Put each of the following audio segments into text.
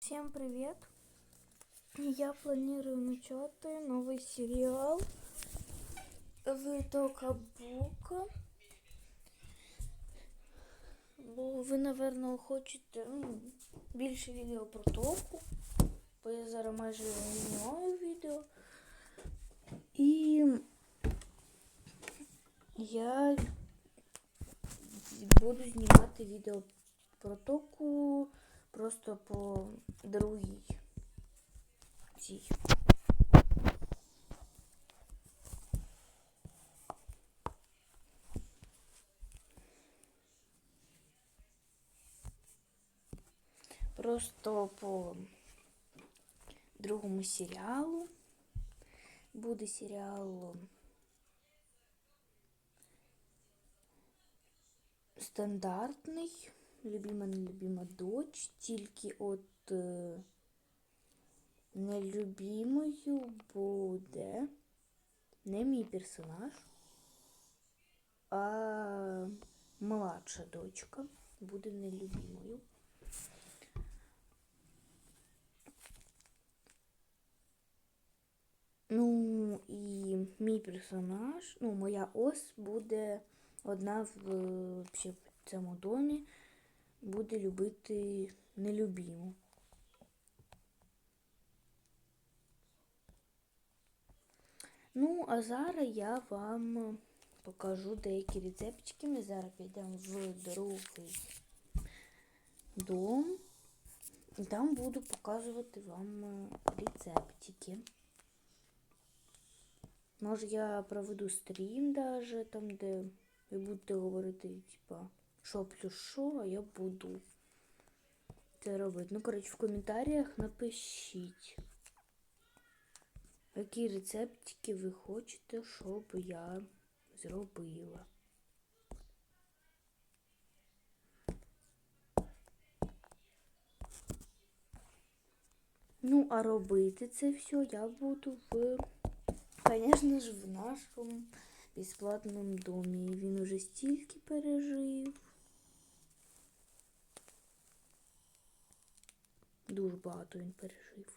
Всем привет! Я планирую начать новый сериал Витока Бука. Бо ви, напевно, хочете ну, більше відео про току. Бо я зараз майже знімаю відео. І я буду знімати відео про току просто по другій цій. Просто по другому серіалу. Буде серіал стандартний. Любима нелюбима дочь, тільки от е, нелюбимою буде не мій персонаж, а младша дочка буде нелюбимою. Ну і мій персонаж, ну, моя ос буде одна в, в цьому домі буде любити нелюбіму. Ну, а зараз я вам покажу деякі рецептики. Ми зараз підемо в другий дом. І там буду показувати вам рецептики. Може я проведу стрім даже, там, де ви будете говорити, типа, що плюс що, а я буду це робити. Ну, коротше, в коментарях напишіть, які рецептики ви хочете, щоб я зробила. Ну, а робити це все я буду в, звісно ж, в нашому безплатному домі. Він уже стільки пережив. Дуже багато він пережив.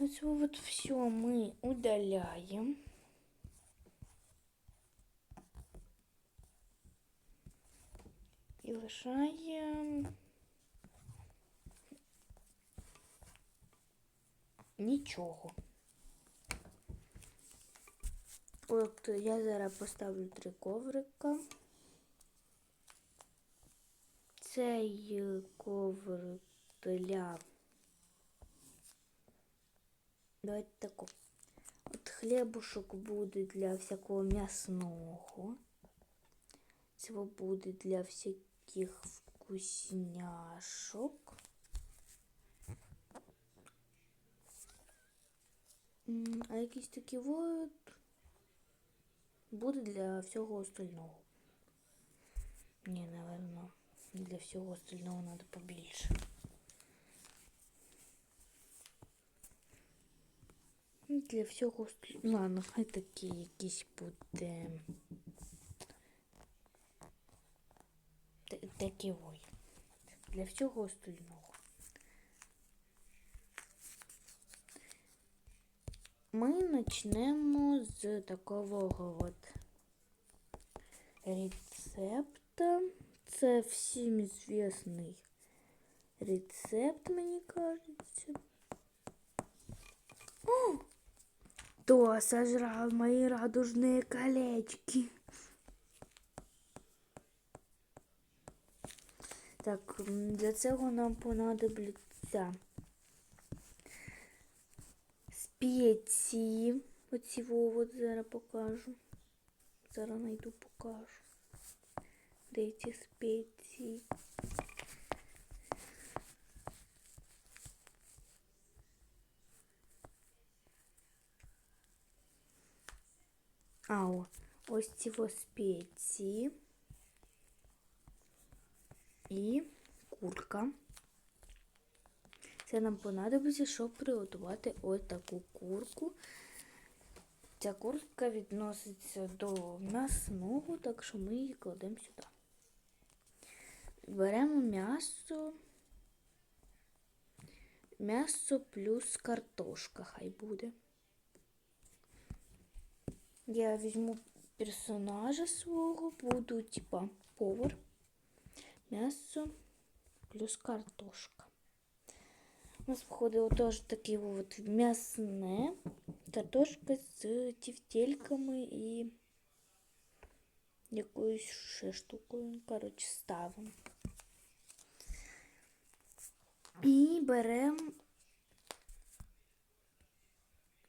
Ось вот все мы удаляем. І лишаємо нічого. От я зараз поставлю три коврика. Цей е, коврик для. Давайте тако. От хлібушок буде для всякого м'ясного. Це буде для всяких вкусняшок. А якісь такі от буде для всього остального. Ні, напевно, для всього остального треба побільше. Ну, Для всього остального. Ладно, хай такі якісь буде. Такі ой. Для всього остального. Ми почнемо з такого от рецепта. Це всім звісний рецепт, мені кажеться. О! Кто сожрал мои радужные колечки? Так, для цього нам понадобляться спеції. Оці от зараз покажу. Зараз найду покажу. Де ці спеції? А, о, ось ці во спеції. І курка. Це нам понадобиться, щоб приготувати ось таку курку. ця куртка відноситься до м'ясного, так що ми її кладемо сюди. Беремо м'ясо. М'ясо плюс картошка хай буде. Я візьму персонажа свого, буду типа повар. М'ясо плюс картошка. У нас входило теж таке от м'ясне, картошка з тівтельками і якоюсь ще штукою. Коротше, ставимо. І беремо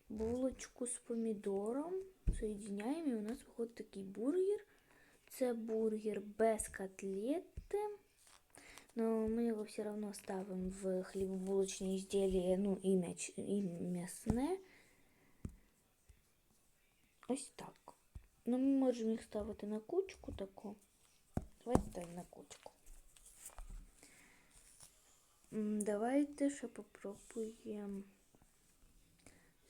булочку з помідором, соєдиняємо, і у нас виходить такий бургер. Це бургер без котлети. Но мы его все равно ставим в хлебобулочные изделия, ну и, мяч, и мясне. Ось так. Ну, ми можемо їх ставити на кучку таку. Давайте ставимо на кучку. М, Давайте ще попробуємо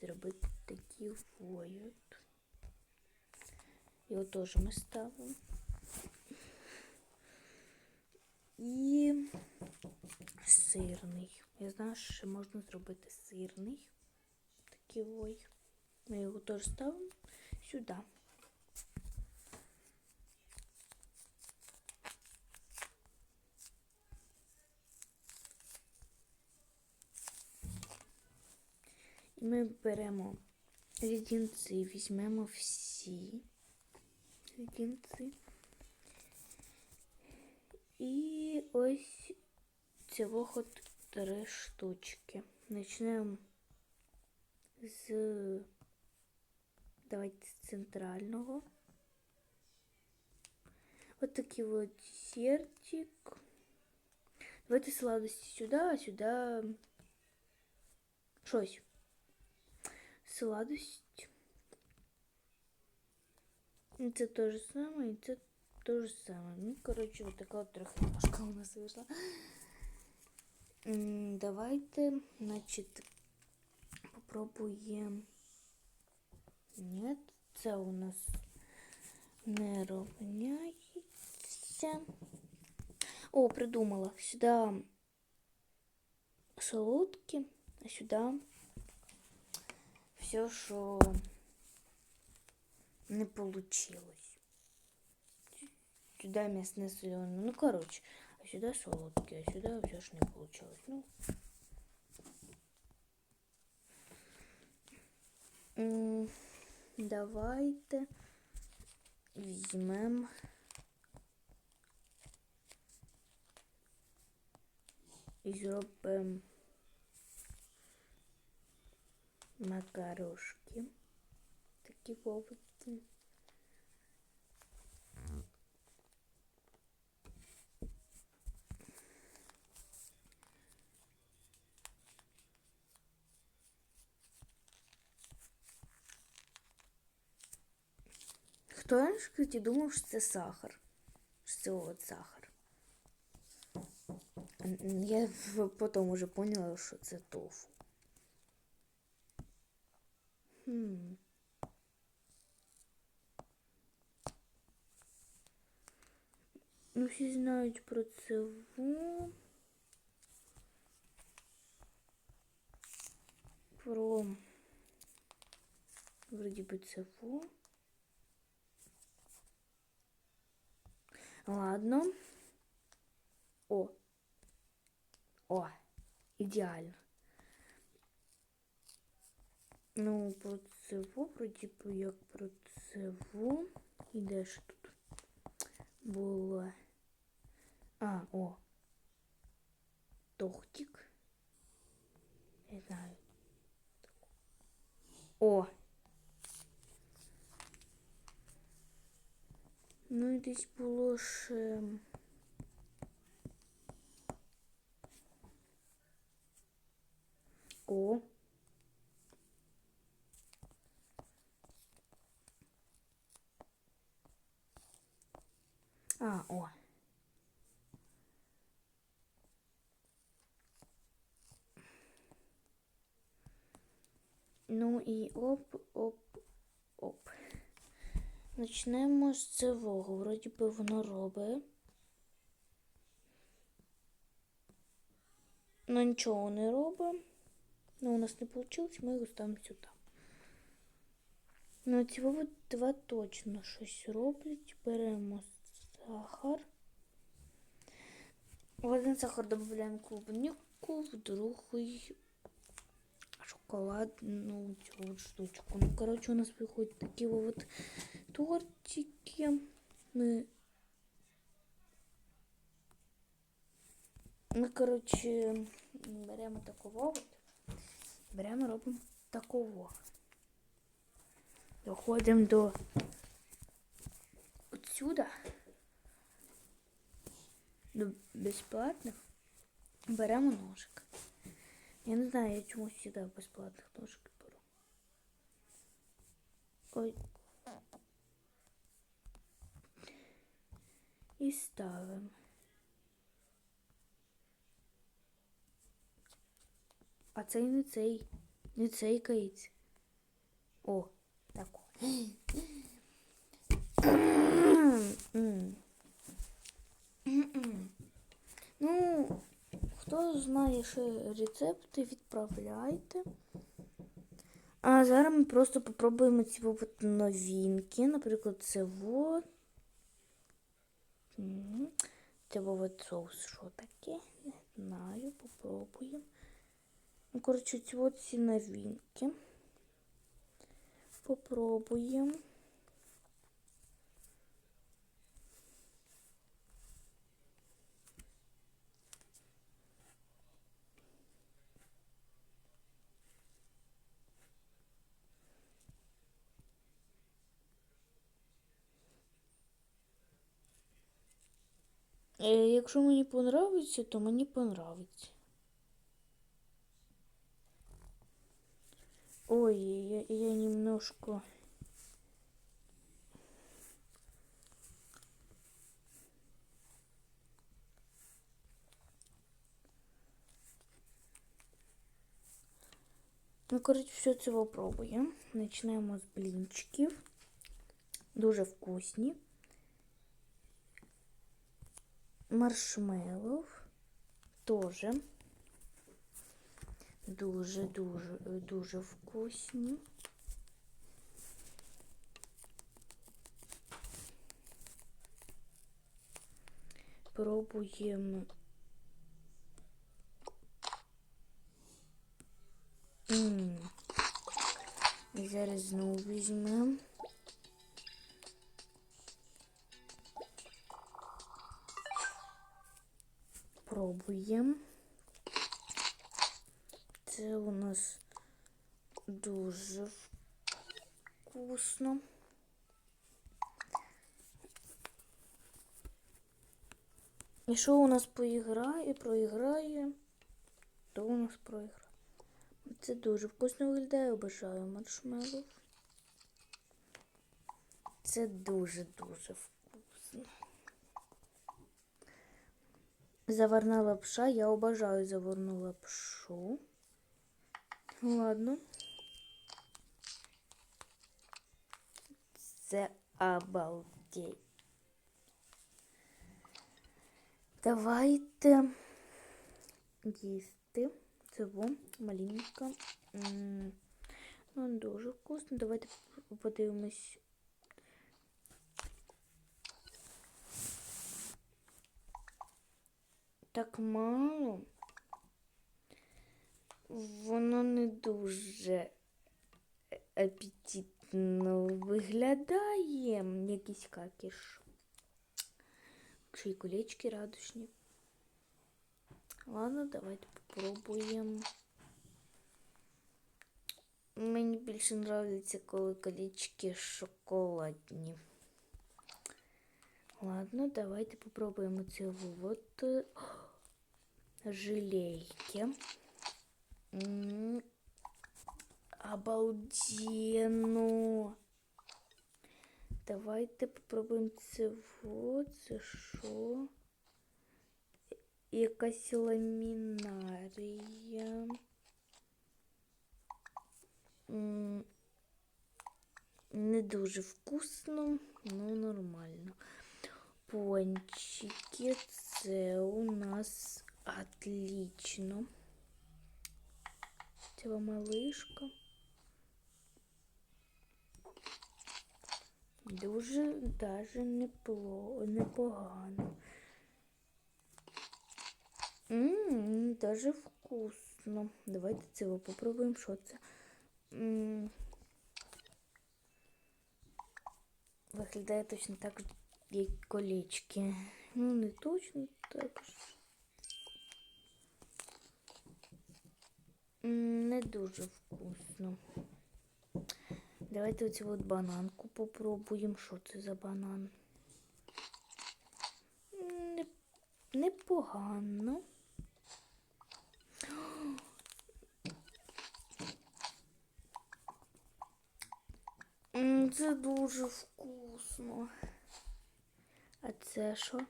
зробити такі воют. Його теж ми ставимо. І сирний. Я знаю, що можна зробити сирний. Такий ой. Ми його теж ставимо сюди. І ми беремо лідінці, візьмемо всі лідінці. І ось от три штучки. Почнемо з давайте з центрального. От такий от десертик. Давайте сладості сюди, а сюди щось. Сладость. Це те же саме, і це то же самое. Ну, короче, вот такая вот трехножка у нас вышла. Давайте, значит, попробуем. Нет, це у нас не ровняється. О, придумала. Сюда солодкі, а сюда все, що не получилось. Сюда мясное соленое. Ну, короче, а сюда солодкие, а сюда все ж не получилось. Ну. М, Давайте візьмемо і зробимо макарошки. Такі овочі. Хто раніше, кстати, думав, що це сахар? Що це от сахар. М, Я в- потім уже поняла, що це тофу. Хм. Ну, всі знають про цеву. Про вроді би цеву. Ладно. О. О, ідеально. Ну, про цеву, вроді би як про цеву. І де тут було? А, о. Тохтик. Не знаю. О. Ну і десь було ще. О. А, о. Ну і оп, оп, Оп. Почнемо з цього. Вроді би воно робить. Ну нічого не робить. Ну, у нас не вийшло, ми його ставимо сюди. Ну, ці два точно щось роблять. Беремо сахар. В один сахар додаємо клубнику, в другий шоколадну цю штучку. Ну, коротше, у нас виходять такі от тортики. Ми, ми коротше, беремо такого от. Беремо, робимо такого. Доходимо до отсюда. До безплатних. Беремо ножик. Я не знаю, я чомусь всегда безплатних ножик беру. Ой. І ставимо. А цей не цей. Не цей кається. О, так. Ну, хто знає ще рецепти, відправляйте. А зараз ми просто попробуємо ці новинки. Наприклад, це вот. Це був соус, що таке? Не знаю, попробуємо. Ну, коротше, ці от ці новинки. Попробуємо. Якщо мені понравиться, то мені понравиться. Ой, я, я немножко... Ну, коротше, все це попробуємо. Почнемо з блінчиків. Дуже вкусні. Маршмеллоу теж. Дуже-дуже дуже вкусні. Пробуємо. М. І Зараз знову візьмемо. Пробуємо. Це у нас дуже вкусно. І що у нас поіграє, проіграє, то у нас проіграє. Це дуже вкусно виглядає, обожаю маршмеллоу. Це дуже-дуже вкусно. Заварна лапша. Я обожаю заварну лапшу. Ладно. Це обалдеть. Давайте їсти. Це во, малинка. М, Ну, дуже вкусно. Давайте подивимось. Так мало. Воно не дуже апетитно виглядає. Якийсь какіш. Ще й колечки радужні. Ладно, давайте попробуємо. Мені більше подобається, коли колечки шоколадні. Ладно, давайте попробуємо цього вот е, желейки. М, Обалденно. Давайте попробуємо це вот. Це що? Якась ламінарія. М, Не дуже вкусно, ну нормально. Пончики, це у нас отлично. Це малишка. Дуже даже непогано. Ммм, даже вкусно. Давайте це попробуємо, що це. М, Виглядає точно так, як колечки. Ну, не точно так. ж. Не дуже вкусно. Давайте оцю от бананку попробуємо. Що це за банан? Непогано. Це дуже вкусно. А це що?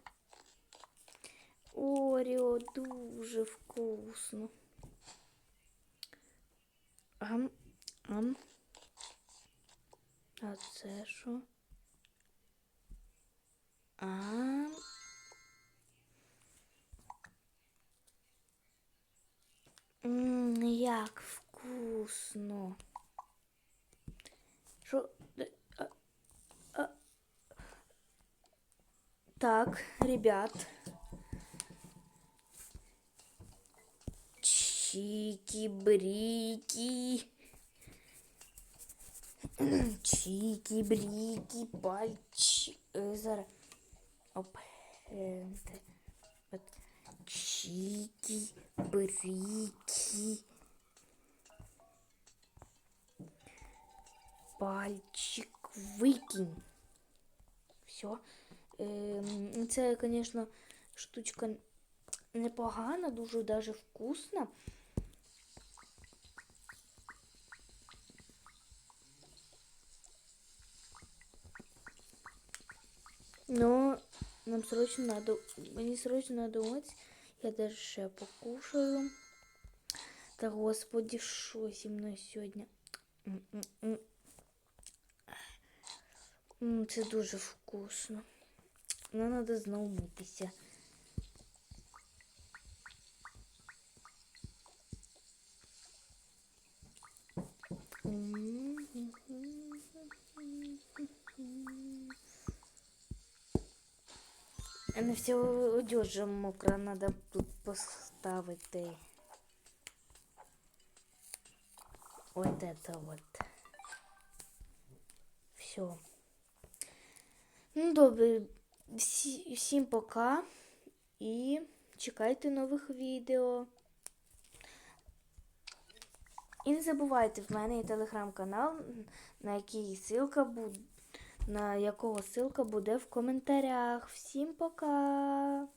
Оріо дуже вкусно. Ам, ам. А це що? Ам. М, Як вкусно. Що? А- а- Так, ребят. Чики-брики. Чики-брики, пальчик. Е, Зараз. Оп. Е. Чики-брики. Пальчик викинь. Все. Це, звісно, штучка непогана, дуже даже вкусна. Но нам срочно надо, мені срочно надо умыть. Я даже ще покушаю. Та господи, що зі мною сьогодні? М-м-м. М, Це дуже вкусно. Нам треба знову митися. Не все одежа мокра, треба тут поставити. Вот это вот. Все. Ну, добре. Всі, всім пока. І чекайте нових відео. І не забувайте, в мене є телеграм-канал, на який ссылка буде, на якого ссылка буде в коментарях. Всім пока!